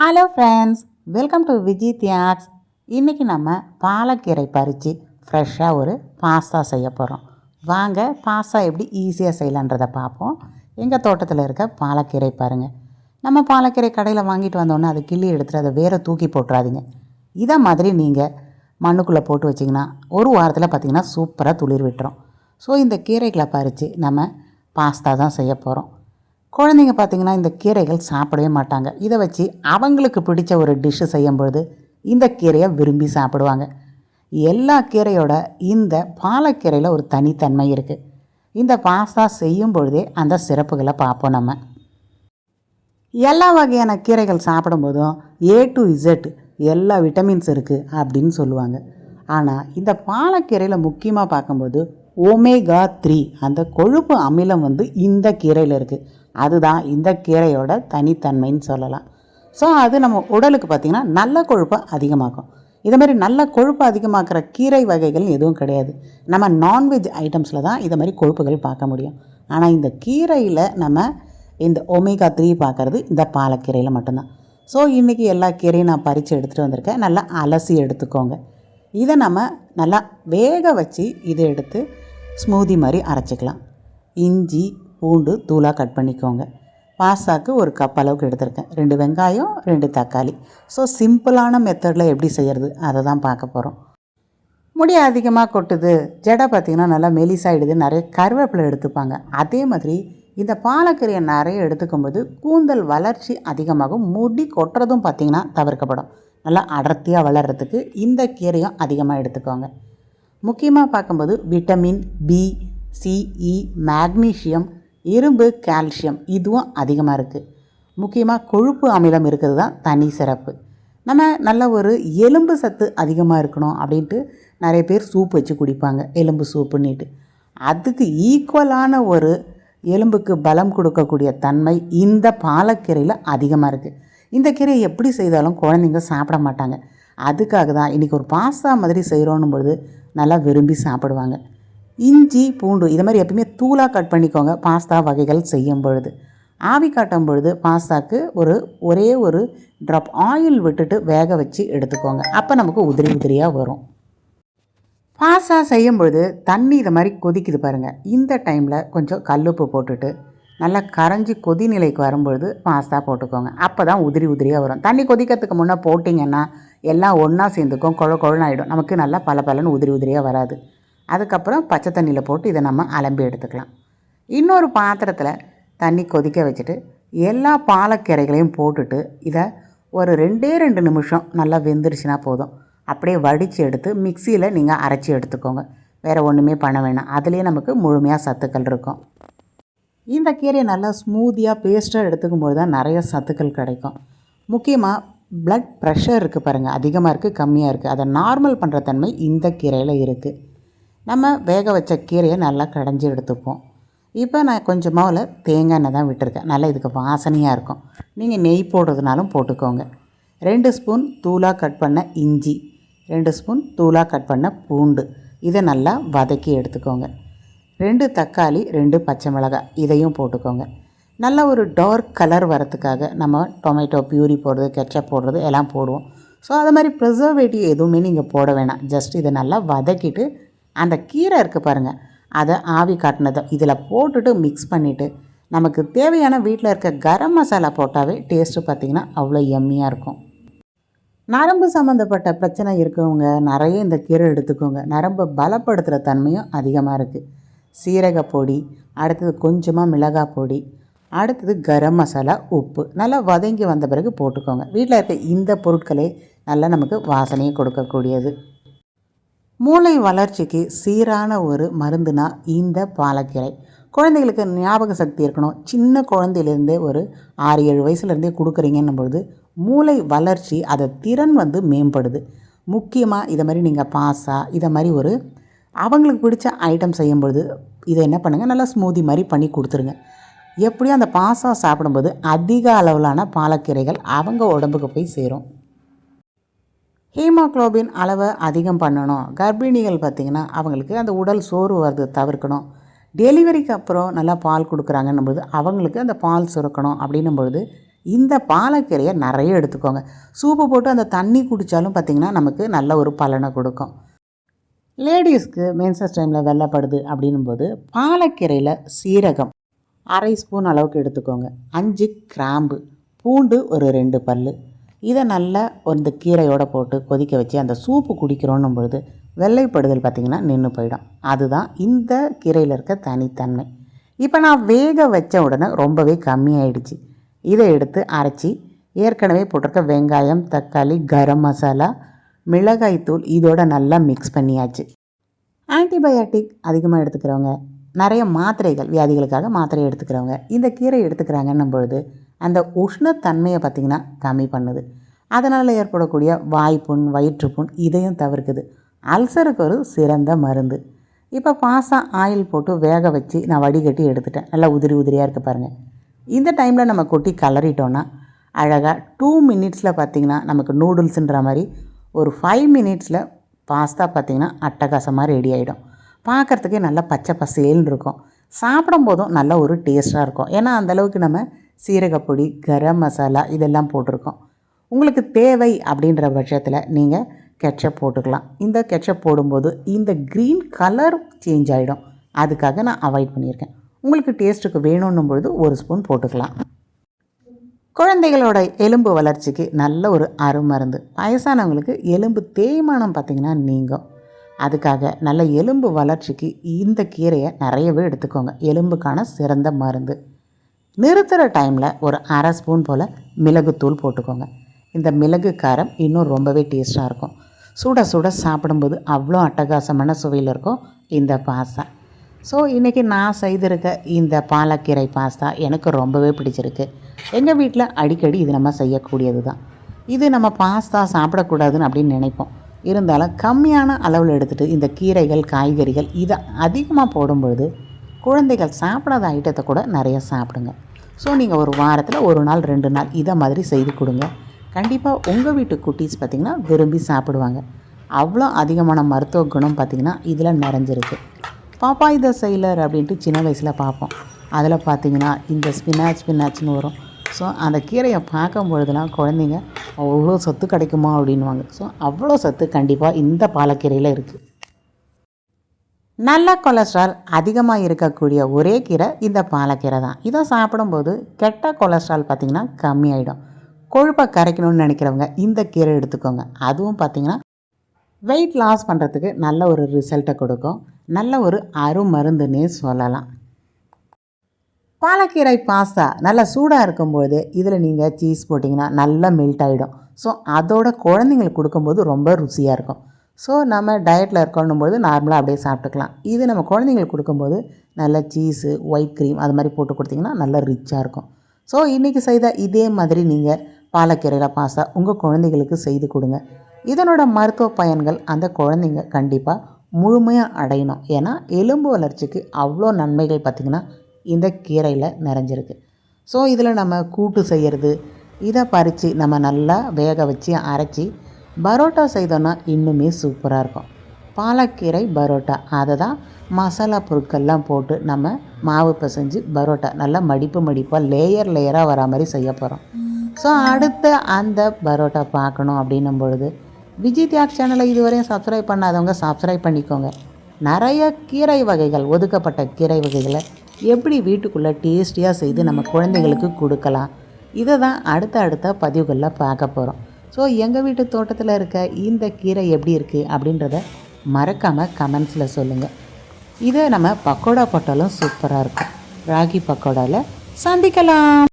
Hello friends welcome to Viji Thiyags இன்றைக்கி நம்ம பாலக்கீரை பறித்து ஃப்ரெஷ்ஷாக ஒரு பாஸ்தா செய்ய போகிறோம் வாங்க பாஸ்தா எப்படி ஈஸியாக செய்யலான்றதை பார்ப்போம். எங்கள் தோட்டத்தில் இருக்க பாலக்கீரை பாருங்கள் நம்ம பாலக்கீரை கடையில் வாங்கிட்டு வந்தோன்னே அதை கிள்ளி எடுத்துகிட்டு அதை வேற தூக்கி போட்டுறாதீங்க. இதை மாதிரி நீங்கள் மண்ணுக்குள்ளே போட்டு வச்சிங்கன்னா ஒரு வாரத்தில் பார்த்திங்கன்னா சூப்பராக துளிர் விட்டுரும். ஸோ இந்த கீரைகளை பறித்து நம்ம பாஸ்தா தான் செய்ய போகிறோம் குழந்தைங்க பார்த்திங்கன்னா இந்த கீரைகள் சாப்பிடவே மாட்டாங்க. இதை வச்சு அவங்களுக்கு பிடிச்ச ஒரு டிஷ்ஷு செய்யும்பொழுது இந்த கீரையை விரும்பி சாப்பிடுவாங்க. எல்லா கீரையோட இந்த பாலக்கீரையில் ஒரு தனித்தன்மை இருக்குது இந்த பாஸ்தா செய்யும் பொழுதே அந்த சிறப்புகளை பார்ப்போம் நம்ம. எல்லா வகையான கீரைகள் சாப்பிடும்போதும் ஏ டு இசட் எல்லா விட்டமின்ஸ் இருக்குது அப்படின்னு சொல்லுவாங்க. ஆனால் இந்த பாலக்கீரையில் முக்கியமாக பார்க்கும்போது ஒமேகா த்ரீ அந்த கொழுப்பு அமிலம் வந்து இந்த கீரையில் இருக்குது அதுதான் இந்த கீரையோட தனித்தன்மைன்னு சொல்லலாம். ஸோ அது நம்ம உடலுக்கு பார்த்திங்கன்னா நல்ல கொழுப்பை அதிகமாக்கும். இதே மாதிரி நல்ல கொழுப்பு அதிகமாக்குற கீரை வகைகள் எதுவும் கிடையாது. நம்ம நான்வெஜ் ஐட்டம்ஸில் தான் இதை மாதிரி கொழுப்புகள் பார்க்க முடியும். ஆனால் இந்த கீரையில் நம்ம இந்த ஒமேகா த்ரீ பார்க்குறது இந்த பாலக்கீரையில் மட்டும்தான். ஸோ இன்றைக்கி எல்லா கீரையும் நான் பறித்து எடுத்துகிட்டு வந்திருக்கேன். நல்லா அலசி எடுத்துக்கோங்க. இதை நம்ம நல்லா வேக வச்சு இதை எடுத்து ஸ்மூதி மாதிரி அரைச்சிக்கலாம். இஞ்சி பூண்டு தூளாக கட் பண்ணிக்கோங்க. பாஸ்தாக்கு ஒரு கப் அளவுக்கு எடுத்திருக்கேன். ரெண்டு வெங்காயம் ரெண்டு தக்காளி. ஸோ சிம்பிளான மெத்தடில் எப்படி செய்கிறது அதை தான் பார்க்க போகிறோம் முடி அதிகமாக கொட்டுது. ஜடை பார்த்திங்கன்னா நல்லா மெலிசாயிடுது. நிறைய கருவேப்பிலை எடுத்துப்பாங்க. அதே மாதிரி இந்த பாலக்கீரையை நிறைய எடுத்துக்கும்போது கூந்தல் வளர்ச்சி அதிகமாகும். முடி கொட்டுறதும் பார்த்திங்கன்னா தவிர்க்கப்படும். நல்லா அடர்த்தியாக வளர்கிறதுக்கு இந்த கீரையும் அதிகமாக எடுத்துக்கோங்க. முக்கியமாக பார்க்கும்போது vitamin B C E magnesium இரும்பு கால்சியம் இதுவும் அதிகமாக இருக்குது முக்கியமாக கொழுப்பு அமிலம் இருக்கிறது தான் தனி சிறப்பு. நம்ம நல்ல ஒரு எலும்பு சத்து அதிகமாக இருக்கணும் அப்படின்ட்டு நிறைய பேர் சூப் வச்சு குடிப்பாங்க எலும்பு சூப்புன்னுட்டு. அதுக்கு ஈக்குவலான ஒரு எலும்புக்கு பலம் கொடுக்கக்கூடிய தன்மை இந்த பாலக்கீரையில் அதிகமாக இருக்குது இந்த கீரையை எப்படி செய்தாலும் குழந்தைங்க சாப்பிட மாட்டாங்க. அதுக்காக தான் இன்றைக்கி ஒரு பாஸ்தா மாதிரி செய்கிறோன்னும் பொழுது நல்லா விரும்பி சாப்பிடுவாங்க. இஞ்சி பூண்டு இது மாதிரி எப்பயுமே தூளாக கட் பண்ணிக்கோங்க. பாஸ்தா வகைகள் செய்யும் பொழுது. ஆவி காட்டும் பொழுது பாஸ்தாக்கு ஒரு ஒரே ஒரு ட்ராப் ஆயில் விட்டுட்டு வேக வச்சு எடுத்துக்கோங்க. அப்போ நமக்கு உதிரி உதிரியாக வரும். பாஸ்தா செய்யும் பொழுது தண்ணி இதை மாதிரி கொதிக்குது பாருங்கள் இந்த டைமில் கொஞ்சம் கல்லுப்பு போட்டுட்டு நல்லா கரைஞ்சி கொதி நிலைக்கு வரும்பொழுது பாஸ்தா போட்டுக்கோங்க. அப்போ தான் உதிரி உதிரியாக வரும். தண்ணி கொதிக்கிறதுக்கு முன்னே போட்டிங்கன்னா எல்லாம் ஒன்றா சேர்ந்துக்கும் குழ குழனாயிடும் ஆகிடும் நமக்கு நல்லா பல பலன்னு உதிரி உதிரியாக வராது. அதுக்கப்புறம் பச்சை தண்ணியில் போட்டு இதை நம்ம அலம்பி எடுத்துக்கலாம். இன்னொரு பாத்திரத்தில் தண்ணி கொதிக்க வச்சுட்டு எல்லா பாலக்கீரைகளையும் போட்டுட்டு இதை ஒரு ரெண்டே ரெண்டு நிமிஷம் நல்லா வெந்துருச்சுன்னா போதும். அப்படியே வடித்து எடுத்து மிக்சியில் நீங்கள் அரைச்சி எடுத்துக்கோங்க. வேறு ஒன்றுமே பண்ண வேணாம். அதுலேயே நமக்கு முழுமையாக சத்துக்கள் இருக்கும். இந்த கீரையை நல்லா ஸ்மூத்தியாக பேஸ்ட்டாக எடுத்துக்கும்போது தான் நிறைய சத்துக்கள் கிடைக்கும். முக்கியமாக ப்ளட் ப்ரெஷர் இருக்குது பாருங்கள் அதிகமாக இருக்குது கம்மியாக இருக்குது. அதை நார்மல் பண்ணுற தன்மை இந்த கீரையில் இருக்குது. நம்ம வேக வச்ச கீரையை நல்லா கடைஞ்சி எடுத்துப்போம். இப்போ நான் கொஞ்சமாக தேங்காய் எண்ணெய் தான் விட்டுருக்கேன். நல்லா இதுக்கு வாசனையாக இருக்கும். நீங்கள் நெய் போடுறதுனாலும் போட்டுக்கோங்க. ரெண்டு ஸ்பூன் தூளாக கட் பண்ண இஞ்சி ரெண்டு ஸ்பூன் தூளாக கட் பண்ண பூண்டு. இதை நல்லா வதக்கி எடுத்துக்கோங்க. ரெண்டு தக்காளி ரெண்டு பச்சை மிளகாய் இதையும் போட்டுக்கோங்க. நல்லா ஒரு டார்க் கலர் வரத்துக்காக நம்ம டொமேட்டோ பியூரி போடுறது கெச்சப் போடுறது எல்லாம் போடுவோம். ஸோ அது மாதிரி ப்ரிசர்வேட்டிவ் எதுவுமே நீங்கள் போட வேணாம். ஜஸ்ட் இதை நல்லா வதக்கிட்டு அந்த கீரை இருக்குது பாருங்கள் அதை ஆவி காட்டினதும் இதில் போட்டுட்டு மிக்ஸ் பண்ணிவிட்டு நமக்கு தேவையான வீட்டில் இருக்க கரம் மசாலா போட்டாவே டேஸ்ட்டு பார்த்திங்கன்னா அவ்வளோ எம்மியாக இருக்கும். நரம்பு சம்மந்தப்பட்ட பிரச்சனை இருக்கவங்க நிறைய இந்த கீரை எடுத்துக்கோங்க. நரம்பை பலப்படுத்துகிற தன்மையும் அதிகமாக இருக்குது சீரக பொடி அடுத்தது கொஞ்சமாக மிளகாய் பொடி அடுத்தது கரம் மசாலா உப்பு. நல்லா வதங்கி வந்த பிறகு போட்டுக்கோங்க. வீட்டில் இருக்க இந்த பொருட்களே நல்லா நமக்கு வாசனையை கொடுக்கக்கூடியது. மூளை வளர்ச்சிக்கு சீரான ஒரு மருந்துனா இந்த பாலக்கீரை. குழந்தைகளுக்கு ஞாபக சக்தி இருக்கணும். சின்ன குழந்தையிலேருந்தே ஒரு ஆறு ஏழு வயசுலேருந்தே கொடுக்குறீங்கன்னும் பொழுது மூளை வளர்ச்சி அதை திறன் வந்து மேம்படுது. முக்கியமாக இதை மாதிரி நீங்கள் பாஸா இதை மாதிரி ஒரு அவங்களுக்கு பிடிச்ச ஐட்டம் செய்யும்பொழுது இதை என்ன பண்ணுங்கள் நல்லா ஸ்மூதி மாதிரி பண்ணி கொடுத்துருங்க. எப்படியும் அந்த பாசா சாப்பிடும்போது அதிக அளவிலான பாலக்கீரைகள் அவங்க உடம்புக்கு போய் சேரும். ஹீமோக்ளோபின் அளவை அதிகம் பண்ணணும். கர்ப்பிணிகள் பார்த்திங்கன்னா அவங்களுக்கு அந்த உடல் சோறு வருது தவிர்க்கணும். டெலிவரிக்கு அப்புறம் நல்லா பால் கொடுக்குறாங்கன்னும் பொழுது அவங்களுக்கு அந்த பால் சுரக்கணும் அப்படின்னும் பொழுது இந்த பாலக்கீரையை நிறைய எடுத்துக்கோங்க. சூப்பு போட்டு அந்த தண்ணி குடித்தாலும் பார்த்திங்கன்னா நமக்கு நல்ல ஒரு பலனை கொடுக்கும். லேடிஸ்க்கு மென்சஸ் டைமில் வெள்ளைப்படுது அப்படின்னும் போது பாலக்கீரையில் சீரகம் அரை ஸ்பூன் அளவுக்கு எடுத்துக்கோங்க. அஞ்சு கிராம்பு பூண்டு ஒரு ரெண்டு பல் இதை நல்லா இந்த கீரையோட போட்டு கொதிக்க வச்சு அந்த சூப்பு குடிக்கிறோன்னும் பொழுது வெள்ளைப்படுதல் பார்த்திங்கன்னா நின்று போயிடும். அதுதான் இந்த கீரையில் இருக்க தனித்தன்மை. இப்போ நான் வேக வச்ச உடனே ரொம்பவே கம்மியாயிடுச்சு. இதை எடுத்து அரைச்சி ஏற்கனவே போட்டிருக்க வெங்காயம் தக்காளி கரம் மசாலா மிளகாய்த்தூள் இதோட நல்லா மிக்ஸ் பண்ணியாச்சு. ஆன்டிபயாட்டிக் அதிகமாக எடுத்துக்கிறவங்க நிறைய மாத்திரைகள் வியாதிகளுக்காக மாத்திரை எடுத்துக்கிறவங்க இந்த கீரை எடுத்துக்கிறாங்கன்னும் பொழுது அந்த உஷ்ணத்தன்மையை பார்த்திங்கன்னா கம்மி பண்ணுது. அதனால் ஏற்படக்கூடிய வாய்ப்புண் வயிற்றுப்புண் இதையும் தவிர்க்குது. அல்சருக்கு ஒரு சிறந்த மருந்து. இப்போ பாசா ஆயில் போட்டு வேக வச்சு நான் வடிகட்டி எடுத்துட்டேன். நல்லா உதிரி உதிரியாக இருக்குது பாருங்கள் இந்த டைமில் நம்ம கொட்டி கலரிட்டோன்னா அழகாக டூ மினிட்ஸில் பார்த்திங்கன்னா நமக்கு நூடுல்ஸுன்ற மாதிரி ஒரு ஃபைவ் மினிட்ஸில் பாஸ்தா பார்த்திங்கன்னா அட்டகாசமாக ரெடி ஆகிடும் பார்க்குறதுக்கே நல்லா பச்சை பசேல்னு இருக்கும். சாப்பிடும் போதும் நல்ல ஒரு டேஸ்ட்டாக இருக்கும். ஏன்னா அந்தளவுக்கு நம்ம சீரகப்பொடி கரம் மசாலா இதெல்லாம் போட்டிருக்கோம். உங்களுக்கு தேவை அப்படின்ற பட்சத்தில் நீங்கள் கெச்சப் போட்டுக்கலாம். இந்த கெச்சப் போடும்போது இந்த க்ரீன் கலர் சேஞ்ச் ஆகிடும் அதுக்காக நான் அவாய்ட் பண்ணியிருக்கேன். உங்களுக்கு டேஸ்ட்டுக்கு வேணும்னும் பொழுது ஒரு ஸ்பூன் போட்டுக்கலாம். குழந்தைகளோட எலும்பு வளர்ச்சிக்கு நல்ல ஒரு அருமருந்து. வயசானவங்களுக்கு எலும்பு தேய்மானம் பார்த்திங்கன்னா நீங்கும். அதுக்காக நல்ல எலும்பு வளர்ச்சிக்கு இந்த கீரையை நிறையவே எடுத்துக்கோங்க. எலும்புக்கான சிறந்த மருந்து. நிறுத்துகிற டைமில் ஒரு அரை ஸ்பூன் போல் மிளகுத்தூள் போட்டுக்கோங்க. இந்த மிளகு காரம் இன்னும் ரொம்பவே டேஸ்ட்டாக இருக்கும். சுட சுட சாப்பிடும்போது அவ்வளோ அட்டகாசமான சுவையில் இருக்கும் இந்த பாஸ்தா. ஸோ இன்றைக்கி நான் செய்திருக்க இந்த பாலக்கீரை பாஸ்தா எனக்கு ரொம்பவே பிடிச்சிருக்கு. எங்கள் வீட்டில் அடிக்கடி இது நம்ம செய்யக்கூடியது தான் இது நம்ம பாஸ்தா சாப்பிடக்கூடாதுன்னு அப்படின்னு நினைப்போம். இருந்தாலும் கம்மியான அளவில் எடுத்துகிட்டு இந்த கீரைகள் காய்கறிகள் இதை அதிகமாக போடும்பொழுது குழந்தைகள் சாப்பிடாத ஐட்டத்தை கூட நிறைய சாப்பிடுங்க. ஸோ நீங்கள் ஒரு வாரத்தில் ஒரு நாள் ரெண்டு நாள் இதை மாதிரி செய்து கொடுங்க. கண்டிப்பாக உங்கள் வீட்டு குட்டீஸ் பார்த்திங்கன்னா விரும்பி சாப்பிடுவாங்க. அவ்வளோ அதிகமான மருத்துவ குணம் பார்த்திங்கன்னா இதில் நிறைஞ்சிருக்கு. பாப்பா இதை செய்யலர் அப்படின்ட்டு சின்ன வயசில் பார்ப்போம் அதில் பார்த்திங்கன்னா இந்த ஸ்பினாச் ஸ்பினாச்னு வரும். ஸோ அந்த கீரையை பார்க்கும் பொழுதுலாம் குழந்தைங்க அவ்வளோ சத்து கிடைக்குமா? அப்படின்வாங்க ஸோ அவ்வளோ சத்து கண்டிப்பாக இந்த பாலக்கீரையில் இருக்குது நல்ல கொலஸ்ட்ரால் அதிகமாக இருக்கக்கூடிய ஒரே கீரை இந்த பாலக்கீரை தான். இதை சாப்பிடும்போது கெட்ட கொலஸ்ட்ரால் பார்த்திங்கன்னா கம்மியாயிடும். கொழுப்பை கரைக்கணும்னு நினைக்கிறவங்க இந்த கீரை எடுத்துக்கோங்க. அதுவும் பார்த்திங்கன்னா வெயிட் லாஸ் பண்ணுறதுக்கு நல்ல ஒரு ரிசல்ட்டை கொடுக்கும். நல்ல ஒரு அருமருந்துன்னே சொல்லலாம். பாலக்கீரை பாஸ்தா நல்லா சூடாக இருக்கும்போது இதில் நீங்கள் சீஸ் போட்டிங்கன்னா நல்லா மெல்ட் ஆகிடும் ஸோ அதோட குழந்தைங்களுக்கு கொடுக்கும்போது ரொம்ப ருசியாக இருக்கும். ஸோ நம்ம டயட்டில் இருக்கணும் பொழுது நார்மலாக அப்படியே சாப்பிட்டுக்கலாம். இது நம்ம குழந்தைங்களுக்கு கொடுக்கும்போது நல்ல சீஸு ஒயிட் க்ரீம் அது மாதிரி போட்டு கொடுத்திங்கன்னா நல்லா ரிச்சாக இருக்கும். ஸோ இன்றைக்கி செய்த இதே மாதிரி நீங்கள் பாலக்கீரையில் பாஸ்தா உங்கள் குழந்தைகளுக்கு செய்து கொடுங்க. இதனோட மருத்துவ பயன்கள் அந்த குழந்தைங்க கண்டிப்பாக முழுமையாக அடையணும். ஏன்னா எலும்பு வளர்ச்சிக்கு அவ்வளோ நன்மைகள் பார்த்திங்கன்னா இந்த கீரையில் நிறைஞ்சிருக்கு. ஸோ இதில் நம்ம கூட்டு செய்கிறது இதை பறித்து நம்ம நல்லா வேக வச்சு அரைச்சி பரோட்டா செய்தோன்னா இன்னுமே சூப்பராக இருக்கும். பாலக்கீரை பரோட்டா. அதை தான் மசாலா பொருட்கள்லாம் போட்டு நம்ம மாவு பிசைஞ்சு பரோட்டா. நல்லா மடிப்பு மடிப்பாக லேயர் லேயராக வரா மாதிரி செய்ய போகிறோம் ஸோ அடுத்த அந்த பரோட்டா பார்க்கணும் அப்படின்னும் பொழுது விஜய் தியாக் சேனலை இதுவரையும் சப்ஸ்கிரைப் பண்ணாதவங்க சப்ஸ்கிரைப் பண்ணிக்கோங்க. நிறைய கீரை வகைகள் ஒதுக்கப்பட்ட கீரை வகைகளை எப்படி வீட்டுக்குள்ளே டேஸ்டியாக செய்து நம்ம குழந்தைங்களுக்கு கொடுக்கலாம். இதை தான் அடுத்த அடுத்த பதிவுகளில் பார்க்க போகிறோம் ஸோ எங்கள் வீட்டு தோட்டத்தில் இருக்க இந்த கீரை எப்படி இருக்குது அப்படின்றத மறக்காமல் கமெண்ட்ஸில் சொல்லுங்கள் இதை நம்ம பக்கோடா போட்டாலும் சூப்பராக இருக்கும். ராகி பக்கோடாவில் சந்திக்கலாம்.